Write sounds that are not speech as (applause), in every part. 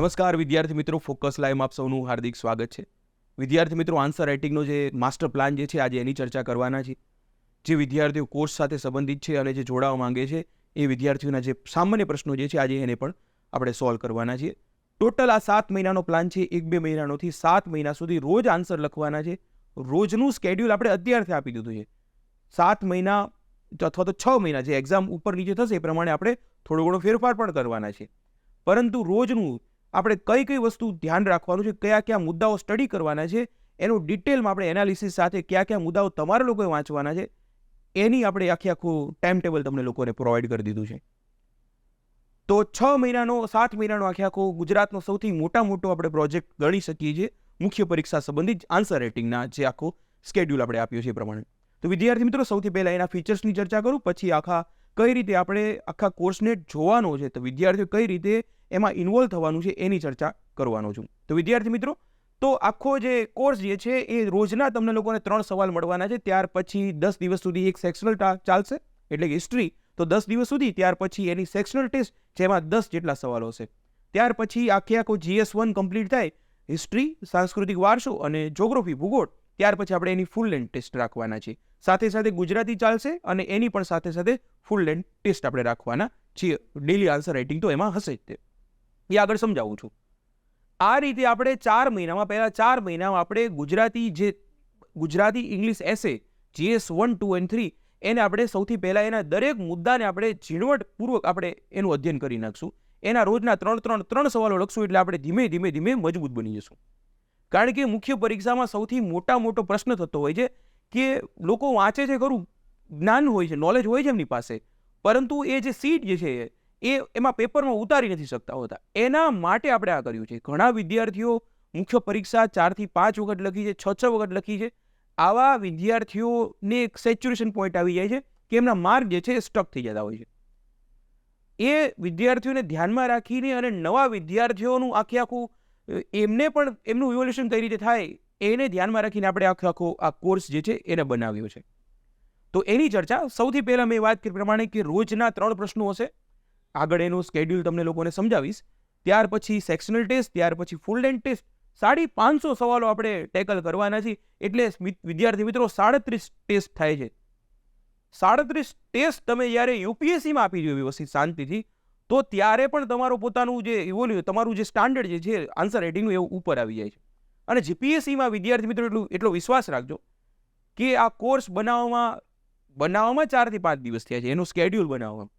નમસ્કાર વિદ્યાર્થી મિત્રો ફોકસ લાઈવમાં આપ સૌનું હાર્દિક સ્વાગત છે. વિદ્યાર્થી મિત્રો આન્સર રાઇટિંગનો જે માસ્ટર પ્લાન જે છે, આજે એની ચર્ચા કરવાના છે. જે વિદ્યાર્થીઓ કોર્સ સાથે સંબંધિત છે અને જે જોડાવા માંગે છે, એ વિદ્યાર્થીઓના જે સામાન્ય પ્રશ્નો જે છે, આજે એને પણ આપણે સોલ્વ કરવાના છીએ. ટોટલ આ સાત મહિનાનો પ્લાન છે, એક બે મહિનાનોથી સાત મહિના સુધી રોજ આન્સર લખવાના છે. રોજનું સ્કેડ્યુલ આપણે અત્યારથી આપી દીધું છે. સાત મહિના અથવા તો છ મહિના જે એક્ઝામ ઉપર નીચે થશે, એ પ્રમાણે આપણે થોડો ઘણો ફેરફાર પણ કરવાના છે. પરંતુ રોજનું આપણે કઈ કઈ વસ્તુ ધ્યાન રાખવાનું છે, કયા કયા મુદ્દાઓ સ્ટડી કરવાના છે, એનું ડિટેલમાં આપણે એનાલિસિસ સાથે કયા કયા મુદ્દાઓ તમારા લોકોએ વાંચવાના છે, એની આપણે આખી આખું ટાઈમ ટેબલ તમને લોકોને પ્રોવાઈડ કરી દીધું છે. તો છ મહિનાનો, સાત મહિનાનો આખે આખો ગુજરાતનો સૌથી મોટા મોટો આપણે પ્રોજેક્ટ ગણી શકીએ છીએ, મુખ્ય પરીક્ષા સંબંધિત આન્સર રેટિંગના જે આખો સ્કેડ્યુલ આપણે આપ્યો છે એ પ્રમાણે. તો વિદ્યાર્થી મિત્રો, સૌથી પહેલાં એના ફીચર્સની ચર્ચા કરું, પછી આખા કઈ રીતે આપણે આખા કોર્સને જોવાનો છે, તો વિદ્યાર્થીઓ કઈ રીતે એમાં ઇન્વોલ્વ થવાનું છે એની ચર્ચા કરવાનો છું. તો વિદ્યાર્થી મિત્રો, તો આખો જે કોર્સ જે છે એ રોજના તમને લોકોને ત્રણ સવાલ મળવાના છે, ત્યાર પછી દસ દિવસ સુધી એક સેક્શનલ ચાલશે, એટલે કે હિસ્ટ્રી તો દસ દિવસ સુધી ત્યાર પછી એની સેક્શનલ ટેસ્ટ જેમાં દસ જેટલા સવાલો હશે. ત્યાર પછી આખે આખો જીએસ વન કમ્પ્લીટ થાય હિસ્ટ્રી સાંસ્કૃતિક વારસો અને જોગ્રાફી ભૂગોળ ત્યાર પછી આપણે એની ફૂલ લેન્થ ટેસ્ટ રાખવાના છીએ. સાથે સાથે ગુજરાતી ચાલશે અને એની પણ સાથે સાથે ફૂલ લેન્થ ટેસ્ટ આપણે રાખવાના છીએ. ડેલી આન્સર રાઇટિંગ તો એમાં હશે જ તે. એ આગળ સમજાવું છું. આ રીતે આપણે ચાર મહિનામાં, પહેલાં ચાર મહિનામાં આપણે ગુજરાતી જે, Gujarati English essay GS one two and three એને આપણે સૌથી પહેલાં એના દરેક મુદ્દાને આપણે ઝીણવટપૂર્વક આપણે એનું અધ્યયન કરી નાખશું. એના રોજના ત્રણ ત્રણ ત્રણ સવાલો લખશું એટલે આપણે ધીમે ધીમે ધીમે મજબૂત બની જશું. કારણ કે મુખ્ય પરીક્ષામાં સૌથી મોટા મોટો પ્રશ્ન થતો હોય છે કે લોકો વાંચે છે ખરું? જ્ઞાન હોય છે નોલેજ હોય છે એમની પાસે. પરંતુ એ જે સીટ જે છે, એ એમાં પેપરમાં ઉતારી નથી શકતા હોતા. એના માટે આપણે આ કર્યું છે. ઘણા વિદ્યાર્થીઓ મુખ્ય પરીક્ષા ચારથી પાંચ વખત લખી છે છ છ વખત લખી છે. આવા વિદ્યાર્થીઓને એક સેચ્યુરેશન પોઈન્ટ આવી જાય છે કે એમના માર્ક જે છે એ સ્ટક થઈ જતા હોય છે. એ વિદ્યાર્થીઓને ધ્યાનમાં રાખીને અને નવા વિદ્યાર્થીઓનું આખે આખું એમને પણ એમનું ઇવોલ્યુશન કઈ રીતે થાય, એને ધ્યાનમાં રાખીને આપણે આખો આખો આ કોર્સ જે છે એને બનાવ્યો છે. તો એની ચર્ચા, સૌથી પહેલાં મેં વાત કરી પ્રમાણે કે રોજના ત્રણ પ્રશ્નો હશે. આગળ એનું સ્કેડ્યુલ તમને લોકોને સમજાવીશ. ત્યાર પછી સેક્શનલ ટેસ્ટ ત્યાર પછી ફૂલ લેન્થ ટેસ્ટ સાડી પાંચસો સવાલો આપણે ટેકલ કરવાના છીએ. એટલે વિદ્યાર્થી મિત્રો, સાડત્રીસ ટેસ્ટ થાય છે. સાડત્રીસ ટેસ્ટ તમે જ્યારે યુપીએસસીમાં આપી દો વ્યવસ્થિત શાંતિથી તો ત્યારે પણ તમારું પોતાનું જે ઇવોલ્યુ તમારું જે સ્ટાન્ડર્ડ જે છે આન્સર રેટિંગનું એવું ઉપર આવી જાય છે. અને જીપીએસસીમાં વિદ્યાર્થી મિત્રો એટલું, એટલો વિશ્વાસ રાખજો કે આ કોર્સ બનાવવામાં બનાવવામાં ચારથી પાંચ દિવસ થયા છે, એનું સ્કેડ્યુલ બનાવવામાં.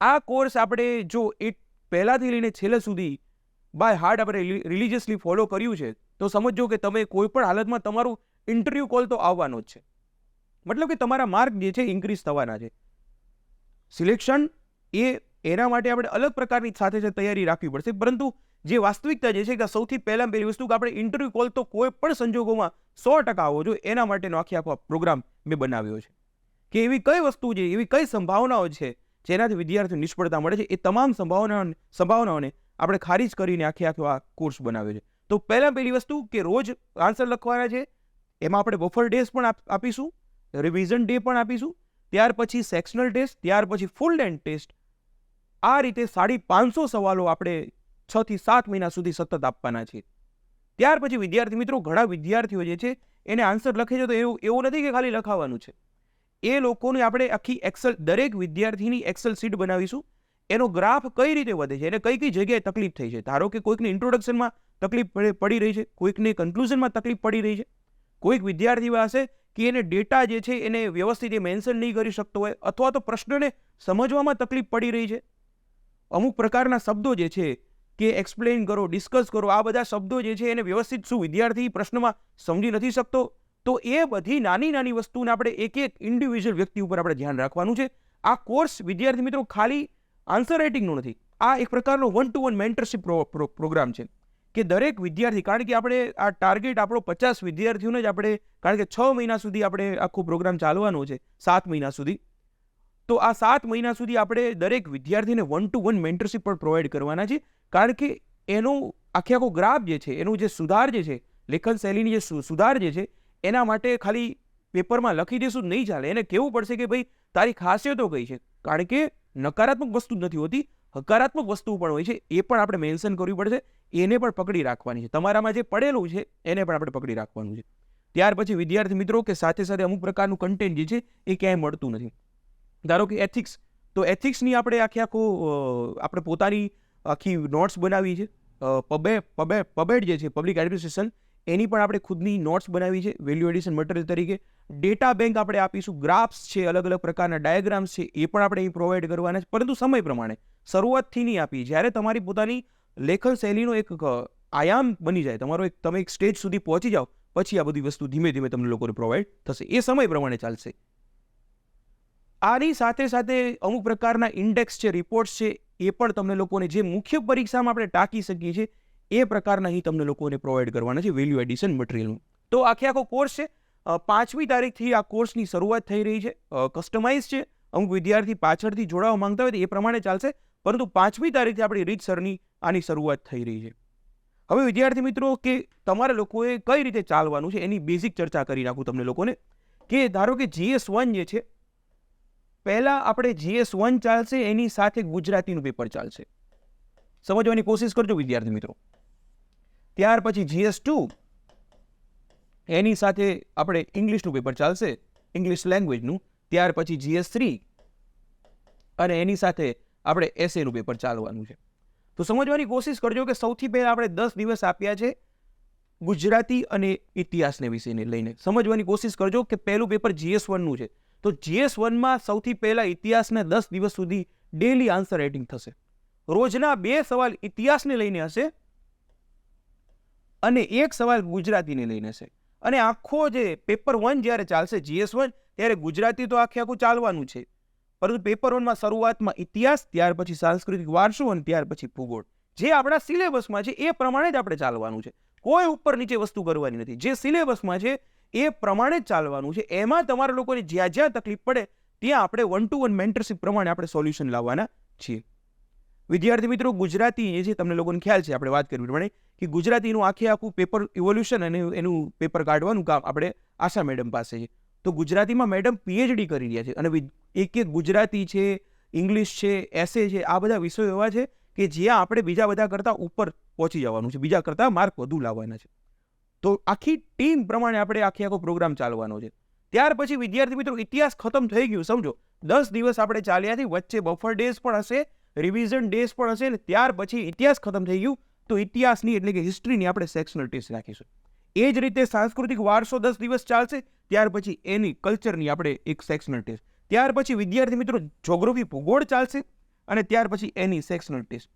આ કોર્સ આપણે જો એ પહેલાંથી લઈને છેલ્લે સુધી બાય હાર્ટ આપણે રિલિજિયસલી ફોલો કર્યું છે, તો સમજો કે તમે કોઈ પણ હાલતમાં તમારું ઇન્ટરવ્યૂ કોલ તો આવવાનો જ છે. મતલબ કે તમારા માર્ક જે છે ઇન્ક્રીઝ થવાના છે. સિલેક્શન એ એના માટે આપણે અલગ પ્રકારની સાથે સાથે તૈયારી રાખવી પડશે. પરંતુ જે વાસ્તવિકતા જે છે કે સૌથી પહેલાં પહેલી વસ્તુ કે આપણે ઇન્ટરવ્યૂ કોલ તો કોઈ પણ સંજોગોમાં સો ટકા આવવો જોઈએ. એના માટેનો આખી આખો પ્રોગ્રામ મેં બનાવ્યો છે. કે એવી કઈ વસ્તુ છે, એવી કઈ સંભાવનાઓ છે જેનાથી વિદ્યાર્થીઓ નિષ્ફળતા મળે છે, એ તમામ સંભાવનાઓ સંભાવનાઓને આપણે ખારીજ કરીને આખી આખો આ કોર્સ બનાવ્યો છે. તો પહેલાં પહેલી વસ્તુ કે રોજ આન્સર લખવાના છે. એમાં આપણે બફર ડેઝ પણ આપીશું રિવિઝન ડે પણ આપીશું. ત્યાર પછી સેક્શનલ ટેસ્ટ ત્યાર પછી ફૂલ લેન્થ ટેસ્ટ આ રીતે સાડી પાંચસો સવાલો આપણે છ થી સાત મહિના સુધી સતત આપવાના છે ત્યાર પછી વિદ્યાર્થી મિત્રો, ઘણા વિદ્યાર્થીઓ જે છે, એને આન્સર લખે છે તો એવું એવું નથી કે ખાલી લખાવાનું છે. એ લોકોને આપણે આખી એક્સેલ દરેક વિદ્યાર્થીની એક્સેલ સીટ બનાવીશું. એનો ગ્રાફ કઈ રીતે વધે છે, એને કઈ કઈ જગ્યાએ તકલીફ થઈ છે? ધારો કે કોઈકને ઇન્ટ્રોડક્શનમાં તકલીફ પડી રહી છે, કોઈકને કન્ક્લુઝનમાં તકલીફ પડી રહી છે. કોઈક વિદ્યાર્થી પાસે કે એને ડેટા જે છે એને વ્યવસ્થિત મેન્શન નહીં કરી શકતો હોય અથવા તો પ્રશ્નને સમજવામાં તકલીફ પડી રહી છે. અમુક પ્રકારના શબ્દો જે છે કે એક્સપ્લેન કરો ડિસ્કસ કરો, આ બધા શબ્દો જે છે એને વ્યવસ્થિત શું વિદ્યાર્થી પ્રશ્નમાં સમજી નથી શકતો? તો એ બધી નાની નાની વસ્તુને આપણે એક એક ઇન્ડિવિજ્યુઅલ વ્યક્તિ ઉપર આપણે ધ્યાન રાખવાનું છે. આ કોર્સ વિદ્યાર્થી મિત્રો ખાલી આન્સર રાઇટિંગનો નથી. આ એક પ્રકારનો one to one mentorship programme છે. કે દરેક વિદ્યાર્થી, કારણ કે આપણે આ ટાર્ગેટ આપણો પચાસ વિદ્યાર્થીઓને જ આપણે, કારણ કે છ મહિના સુધી આપણે આખો પ્રોગ્રામ ચાલવાનો છે, સાત મહિના સુધી. તો આ સાત મહિના સુધી આપણે દરેક વિદ્યાર્થીને વન ટુ વન મેન્ટરશિપ પણ પ્રોવાઈડ કરવાના છે. કારણ કે એનો આખે આખો ગ્રાફ જે છે, એનું જે સુધાર જે છે, લેખન શૈલીની જે સુધાર જે છે, એના માટે ખાલી પેપરમાં લખી દેશું, નહીં ચાલે. એને કહેવું પડશે કે ભાઈ, તારી ખાસિયતો કઈ છે? કારણ કે નકારાત્મક વસ્તુ નથી હોતી, હકારાત્મક વસ્તુ પણ હોય છે, એ પણ આપણે મેન્શન કરવી પડશે. એને પણ પકડી રાખવાની છે. તમારામાં જે પડેલું છે, એને પણ આપણે પકડી રાખવાનું છે. ત્યાર પછી વિદ્યાર્થી મિત્રો કે સાથે સાથે અમુક પ્રકારનું કન્ટેન્ટ જે છે, એ ક્યાંય મળતું નથી. ધારો કે એથિક્સ તો એથિક્સની આપણે આખી આખું આપણે પોતાની આખી નોટ્સ બનાવી છે. પબે પબે, પબેડ જે છે પબ્લિક એડમિનિસ્ટ્રેશન એની પણ આપણે ખુદની નોટ્સ બનાવી છે વેલ્યુ એડિશન મટીરિયલ તરીકે. ડેટા બેંક આપણે આપીશું ગ્રાફ્સ છે, અલગ અલગ પ્રકારના ડાયાગ્રામ્સ છે, એ પણ આપણે અહીં પ્રોવાઈડ કરવાના છે, પરંતુ સમય પ્રમાણે. શરૂઆતથી નહીં આપી, જ્યારે તમારી પોતાની લેખન શૈલીનો એક આયામ બની જાય, તમારો એક, તમે એક સ્ટેજ સુધી પહોંચી જાઓ, પછી આ બધી વસ્તુ ધીમે ધીમે તમને લોકોને પ્રોવાઈડ થશે. એ સમય પ્રમાણે ચાલશે. આની સાથે સાથે અમુક પ્રકારના ઇન્ડેક્સ છે, રિપોર્ટ્સ છે, એ પણ તમને લોકોને જે મુખ્ય પરીક્ષામાં આપણે ટાંકી શકીએ છીએ, એ પ્રકારના અહીં તમને લોકોને પ્રોવાઈડ કરવાના છે વેલ્યુ એડિશન મટીરિયલનું તો આખે આખો કોર્સ છે. પાંચમી તારીખથી આ કોર્સની શરૂઆત થઈ રહી છે. કસ્ટમાઇઝ છે. અમુક વિદ્યાર્થી પાછળથી જોડાવા માંગતા હોય તો એ પ્રમાણે ચાલશે. પરંતુ પાંચમી તારીખથી આપણી રીત સરની આની શરૂઆત થઈ રહી છે. હવે વિદ્યાર્થી મિત્રો, કે તમારે લોકોએ કઈ રીતે ચાલવાનું છે, એની બેઝિક ચર્ચા કરી નાખું તમને લોકોને. કે ધારો કે જીએસ વન જે છે પહેલા આપણે જીએસ વન ચાલશે, એની સાથે ગુજરાતીનું પેપર ચાલશે. સમજવાની કોશિશ કરજો, વિદ્યાર્થી મિત્રો. ત્યાર પછી જીએસ ટુ એની સાથે આપણે ઇંગ્લિશનું પેપર ચાલશે ઇંગ્લિશ લેંગ્વેજનું ત્યાર પછી જીએસ થ્રી અને એની સાથે આપણે એસએનું પેપર ચાલવાનું છે. તો સમજવાની કોશિશ કરજો કે સૌથી પહેલાં આપણે દસ દિવસ આપ્યા છે ગુજરાતી અને ઇતિહાસને વિશેને લઈને. સમજવાની કોશિશ કરજો કે પહેલું પેપર જીએસ વનનું છે. તો જીએસ વનમાં સૌથી પહેલાં ઇતિહાસને દસ દિવસ સુધી ડેલી આન્સર રાઇટિંગ થશે. રોજના બે સવાલ ઇતિહાસને લઈને હશે અને એક સવાલ ગુજરાતીને લઈને હશે. અને આખો જે પેપર વન જ્યારે ચાલશે જીએસ વન ત્યારે ગુજરાતી તો આખે આખું ચાલવાનું છે. પરંતુ પેપર વનમાં શરૂઆતમાં ઇતિહાસ, ત્યાર પછી સાંસ્કૃતિક વારસો અને ત્યાર પછી ભૂગોળ. જે આપણા સિલેબસમાં છે એ પ્રમાણે જ આપણે ચાલવાનું છે. કોઈ ઉપર નીચે વસ્તુ કરવાની નથી. જે સિલેબસમાં છે એ પ્રમાણે જ ચાલવાનું છે. એમાં તમારા લોકોને જ્યાં જ્યાં તકલીફ પડે, ત્યાં આપણે વન ટુ વન મેન્ટરશીપ પ્રમાણે આપણે સોલ્યુશન લાવવાના છીએ. વિદ્યાર્થી મિત્રો, ગુજરાતી એ છે તમને લોકોને ખ્યાલ છે, આપણે વાત કરવી પ્રમાણે કે ગુજરાતીનું આખે આખું પેપર ઇવોલ્યુશન અને એનું પેપર કાઢવાનું કામ આપણે આશા મેડમ પાસે છે. તો ગુજરાતીમાં મેડમ પીએચડી કરી રહ્યા છે અને એક એક ગુજરાતી છે ઇંગ્લિશ છે એસે છે, આ બધા વિષયો એવા છે કે જ્યાં આપણે બીજા બધા કરતાં ઉપર પહોંચી જવાનું છે, બીજા કરતાં માર્ક વધુ લાવવાના છે. તો આખી ટીમ પ્રમાણે આપણે આખી આખો પ્રોગ્રામ ચાલવાનો છે. ત્યાર પછી વિદ્યાર્થી મિત્રો, ઇતિહાસ ખતમ થઈ ગયું, સમજો. દસ દિવસ આપણે ચાલ્યાથી વચ્ચે બફર ડેઝ પણ હશે રિવિઝન ડેઝ પણ હશે ને ત્યાર પછી ઇતિહાસ ખતમ થઈ ગયું. તો ઇતિહાસની એટલે કે હિસ્ટ્રીની આપણે સેક્શનલ ટેસ્ટ રાખીશું. એ જ રીતે સાંસ્કૃતિક વારસો દસ દિવસ ચાલશે, ત્યાર પછી એની કલ્ચરની આપણે એક સેક્શનલ ટેસ્ટ ત્યાર પછી વિદ્યાર્થી મિત્રો જોગ્રાફી ભૂગોળ ચાલશે, અને ત્યાર પછી એની સેક્શનલ ટેસ્ટ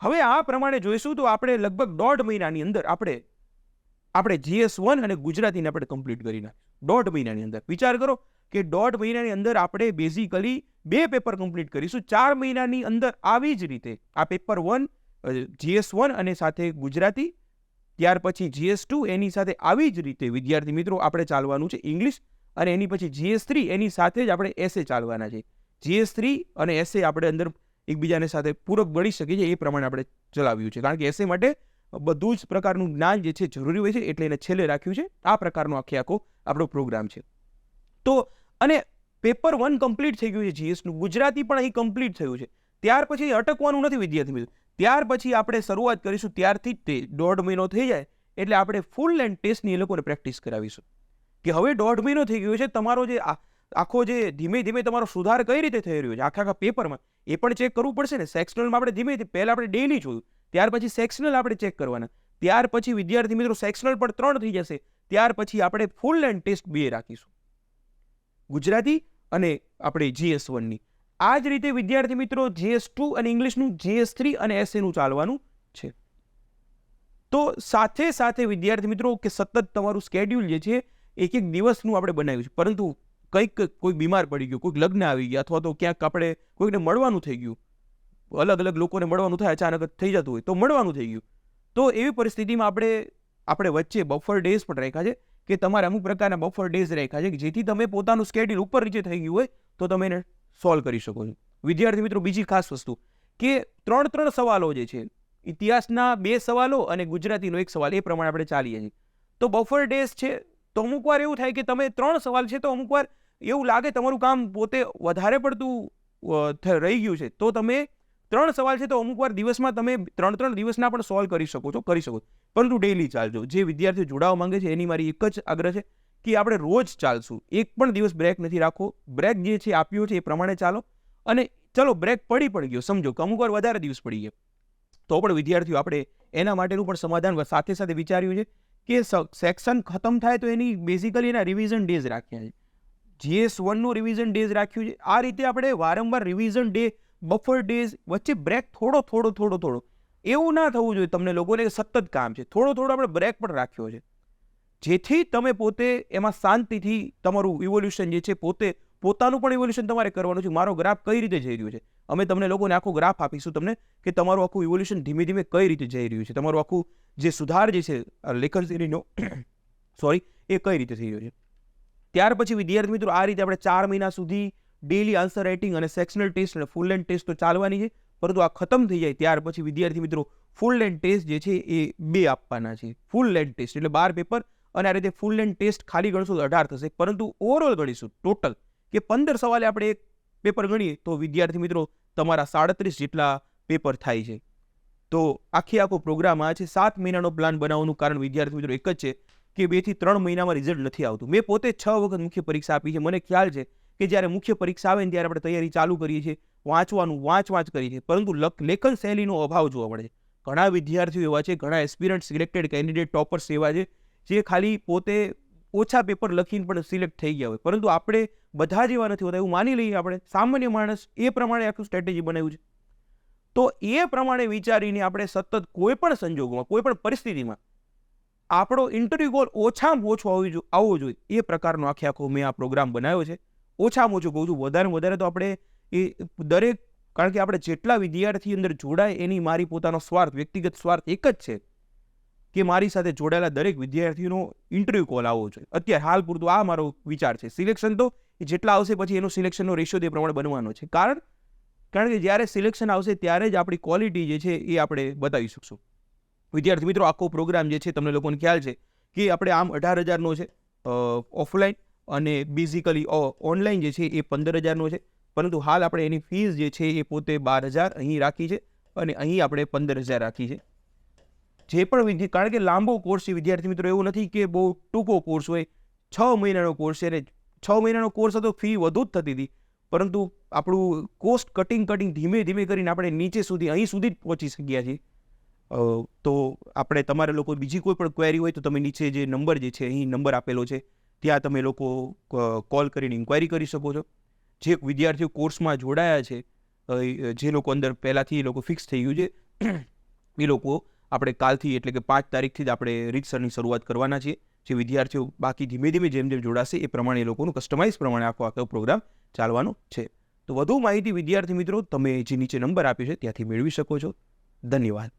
હવે આ પ્રમાણે જોઈશું તો આપણે લગભગ દોઢ મહિનાની અંદર આપણે આપણે જીએસ વન અને ગુજરાતીને આપણે કમ્પ્લીટ કરી નાખ્યું દોઢ મહિનાની અંદર. વિચાર કરો કે દોઢ મહિનાની અંદર આપણે બેઝિકલી બે પેપર કમ્પ્લીટ કરીશું. ચાર મહિનાની અંદર આવી જ રીતે આ પેપર વન જીએસ વન અને સાથે ગુજરાતી, ત્યાર પછી જીએસ ટુ એની સાથે આવી જ રીતે, વિદ્યાર્થી મિત્રો, આપણે ચાલવાનું છે ઇંગ્લિશ અને એની પછી જીએસ થ્રી એની સાથે જ આપણે એસે ચાલવાના છે. જીએસ થ્રી અને એસે આપણે અંદર એકબીજાને સાથે પૂરક બની શકીએ છીએ એ પ્રમાણે આપણે ચલાવ્યું છે. કારણ કે એસે માટે બધું જ પ્રકારનું જ્ઞાન જે છે જરૂરી હોય છે એટલે એને છેલ્લે રાખ્યું છે. આ પ્રકારનો આખે આખો આપણો પ્રોગ્રામ છે. તો અને પેપર વન કમ્પ્લીટ થઈ ગયું છે જીએસનું ગુજરાતી પણ અહીં કમ્પ્લીટ થયું છે. ત્યાર પછી અટકવાનું નથી વિદ્યાર્થી મિત્રો. ત્યાર પછી આપણે શરૂઆત કરીશું ત્યારથી જ તે દોઢ મહિનો થઈ જાય એટલે આપણે ફૂલ લેન્થ ટેસ્ટની એ લોકોને પ્રેક્ટિસ કરાવીશું. કે હવે દોઢ મહિનો થઈ ગયો છે, તમારો જે આખો જે ધીમે ધીમે તમારો સુધાર કઈ રીતે થઈ રહ્યો છે? આખા આખા પેપરમાં એ પણ ચેક કરવું પડશે ને? સેક્શનલમાં આપણે ધીમે ધીમે, પહેલાં આપણે ડેલી જોયું. ત્યાર પછી સેક્શનલ આપણે ચેક કરવાના. ત્યાર પછી વિદ્યાર્થી મિત્રો સેક્શનલ પણ ત્રણ થઈ જશે. ત્યાર પછી આપણે ફૂલ લેન્થ ટેસ્ટ બે રાખીશું. ગુજરાતી અને આપણે જીએસ વનની આ જ રીતે વિદ્યાર્થી મિત્રો જીએસ ટુ અને ઇંગ્લિશનું જીએસ થ્રી અને એસએનું ચાલવાનું છે. તો સાથે સાથે વિદ્યાર્થી મિત્રો કે સતત તમારું સ્કેડ્યુલ જે છે, એક એક દિવસનું આપણે બનાવ્યું છે. પરંતુ કંઈક કોઈ બીમાર પડી ગયું, કોઈક લગ્ન આવી ગયા અથવા તો ક્યાંક આપણે કોઈકને મળવાનું થઈ ગયું. અલગ અલગ લોકોને મળવાનું થાય, અચાનક થઈ જતું હોય, તો મળવાનું થઈ ગયું. તો એવી પરિસ્થિતિમાં આપણે આપણે વચ્ચે બફર ડેઝ પણ રાખ્યા છે કે તમારે અમુક પ્રકારના બફર ડેઝ રાખ્યા છે કે જેથી તમે પોતાનું સ્કેડ્યુલ ઉપર નીચે થઈ ગયું હોય, તો તમે એને સોલ્વ કરી શકો છો. વિદ્યાર્થી મિત્રો, બીજી ખાસ વસ્તુ કે ત્રણ ત્રણ સવાલો જે છે, ઇતિહાસના બે સવાલો અને ગુજરાતીનો એક સવાલ, એ પ્રમાણે આપણે ચાલીએ છીએ. તો બફર ડેઝ છે, તો અમુક વાર એવું થાય કે તમે ત્રણ સવાલ છે, તો અમુક વાર એવું લાગે તમારું કામ પોતે વધારે પડતું રહી ગયું છે. તો તમે ત્રણ સવાલ છે તો અમુક વાર દિવસમાં તમે ત્રણ ત્રણ દિવસના પણ સોલ્વ કરી શકો છો, કરી શકો પરંતુ ડેઈલી ચાલજો. જે વિદ્યાર્થીઓ જોડાવા માંગે છે, એની મારી એક જ આગ્રહ છે કે આપણે રોજ ચાલશું. એક પણ દિવસ બ્રેક નથી રાખવો બ્રેક જે છે, આપ્યો છે, એ પ્રમાણે ચાલો. અને ચલો બ્રેક પડી પણ ગયો. સમજો કે અમુક વાર વધારે દિવસ પડી ગયો. તો પણ વિદ્યાર્થીઓ, આપણે એના માટેનું પણ સમાધાન સાથે સાથે વિચાર્યું છે કે સેક્શન ખતમ થાય તો એની બેઝિકલી એના રિવિઝન ડેઝ રાખ્યા છે. જીએસ વનનું રિવિઝન ડેઝ રાખ્યું છે. આ રીતે આપણે વારંવાર રિવિઝન ડે બફર ડેઝ વચ્ચે બ્રેક થોડો થોડો થોડો થોડો. એવું ના થવું જોઈએ તમને લોકોને સતત કામ છે. થોડો થોડો આપણે બ્રેક પણ રાખ્યો છે. જેથી તમે પોતે એમાં શાંતિથી તમારું ઇવોલ્યુશન જે છે પોતે, પોતાનું પણ ઇવોલ્યુશન તમારે કરવાનું છે. મારો ગ્રાફ કઈ રીતે જઈ રહ્યો છે? અમે તમને લોકોને આખો ગ્રાફ આપીશું તમને કે તમારું આખું ઇવોલ્યુશન ધીમે ધીમે કઈ રીતે જઈ રહ્યું છે. તમારું આખું જે સુધાર જે છે લેખન શૈલીનો સોરી (coughs) એ કઈ રીતે થઈ રહ્યો છે? ત્યાર પછી વિદ્યાર્થી મિત્રો, આ રીતે આપણે ચાર મહિના સુધી ડેલી આન્સર રાઇટિંગ અને સેક્શનલ ટેસ્ટ અને ફૂલ લેન્થ ટેસ્ટ તો ચાલવાની છે. પરંતુ આ ખતમ થઈ જાય ત્યાર પછી વિદ્યાર્થી મિત્રો ફૂલ લેન્થ ટેસ્ટ જે છે એ બે આપવાના છે. ફૂલ લેન્થ ટેસ્ટ એટલે બાર પેપર અને આ રીતે ફૂલ લેન્થ ટેસ્ટ ખાલી ગણશું તો અઢાર થશે. પરંતુ ઓવરઓલ ગણીશું ટોટલ કે પંદર સવાલે આપણે એક પેપર ગણીએ તો વિદ્યાર્થી મિત્રો તમારા સાડત્રીસ જેટલા પેપર થાય છે. તો આખી આખો પ્રોગ્રામ આ છે. સાત મહિનાનો પ્લાન બનાવવાનું કારણ વિદ્યાર્થી મિત્રો એક જ છે કે બેથી ત્રણ મહિનામાં રિઝલ્ટ નથી આવતું. મેં પોતે છ વખત મુખ્ય પરીક્ષા આપી છે. મને ખ્યાલ છે કે જ્યારે મુખ્ય પરીક્ષા આવે ને ત્યારે આપણે તૈયારી ચાલુ કરીએ છીએ, વાંચવાનું વાંચ વાંચ કરીએ છીએ. પરંતુ લેખન શૈલીનો અભાવ જોવા મળે છે. ઘણા વિદ્યાર્થીઓ એવા છે, ઘણા એસ્પિરન્ટ સિલેક્ટેડ કેન્ડિડેટ ટોપર્સ એવા છે, જે ખાલી પોતે ઓછા પેપર લખીને પણ સિલેક્ટ થઈ ગયા હોય. પરંતુ આપણે બધા જ એવા નથી હોતા. એવું માની લઈએ આપણે. સામાન્ય માણસ એ પ્રમાણે આખું સ્ટ્રેટેજી બનાવ્યું છે. તો એ પ્રમાણે વિચારીને આપણે સતત કોઈ પણ સંજોગોમાં કોઈ પણ પરિસ્થિતિમાં આપણો ઇન્ટરવ્યુ ગોલ ઓછામાં ઓછો આવવો જોઈએ આવવો જોઈએ. એ પ્રકારનો આખે આખો મેં આ પ્રોગ્રામ બનાવ્યો છે. ઓછામાં ઓછું કહું છું વધારે વધારે તો આપણે એ દરેક, કારણ કે આપણે જેટલા વિદ્યાર્થી અંદર જોડાય, એની મારી પોતાનો સ્વાર્થ, વ્યક્તિગત સ્વાર્થ એક જ છે કે મારી સાથે જોડાયેલા દરેક વિદ્યાર્થીઓનો ઇન્ટરવ્યૂ કોલ આવવો જોઈએ. અત્યારે હાલ પૂરતું આ મારો વિચાર છે. સિલેક્શન તો એ જેટલા આવશે પછી એનો સિલેક્શનનો રેશિયો તે પ્રમાણે બનવાનો છે. કારણ કારણ કે જ્યારે સિલેક્શન આવશે ત્યારે જ આપણી ક્વોલિટી જે છે એ આપણે બતાવી શકશું. વિદ્યાર્થી મિત્રો, આખો પ્રોગ્રામ જે છે, તમને લોકોને ખ્યાલ છે કે આપણે આમ અઢાર હજારનો છે ઓફલાઈન અને બેઝિકલી ઓનલાઈન જે છે એ પંદર હજારનો છે. પરંતુ હાલ આપણે એની ફીસ જે છે એ પોતે બાર હજાર અહીં રાખી છે અને અહીં આપણે પંદર હજાર રાખી છે. જે પણ વિદ્યાર્થી કારણ કે લાંબો કોર્સ છે, વિદ્યાર્થી મિત્રો, એવું નથી કે બહુ ટૂંકો કોર્સ હોય, છ મહિનાનો કોર્સ છે અને છ મહિનાનો કોર્સ હતો ફી વધુ જ થતી હતી. પરંતુ આપણું કોસ્ટ કટિંગ કટિંગ ધીમે ધીમે કરીને આપણે નીચે સુધી, અહીં સુધી જ પહોંચી શક્યા છીએ. તો આપણે તમારે લોકો બીજી કોઈ પણ ક્વેરી હોય તો તમે નીચે જે નંબર જે છે, અહીં નંબર આપેલો છે. ત્યાં તમે લોકો કોલ કરીને ઇન્ક્વાયરી કરી શકો છો. જે વિદ્યાર્થીઓ કોર્સમાં જોડાયા છે જે લોકો અંદર પહેલાંથી એ લોકો ફિક્સ થઈ ગયું છે, એ લોકો આપણે કાલથી એટલે કે પાંચ તારીખથી જ આપણે રીતસરની શરૂઆત કરવાના છીએ. જે વિદ્યાર્થીઓ બાકી ધીમે ધીમે જેમ જેમ જોડાશે એ પ્રમાણે એ લોકોનું કસ્ટમાઇઝ પ્રમાણે આખો આખો પ્રોગ્રામ ચાલવાનો છે. તો વધુ માહિતી વિદ્યાર્થી મિત્રો તમે જે નીચે નંબર આપ્યો છે, ત્યાંથી મેળવી શકો છો. ધન્યવાદ.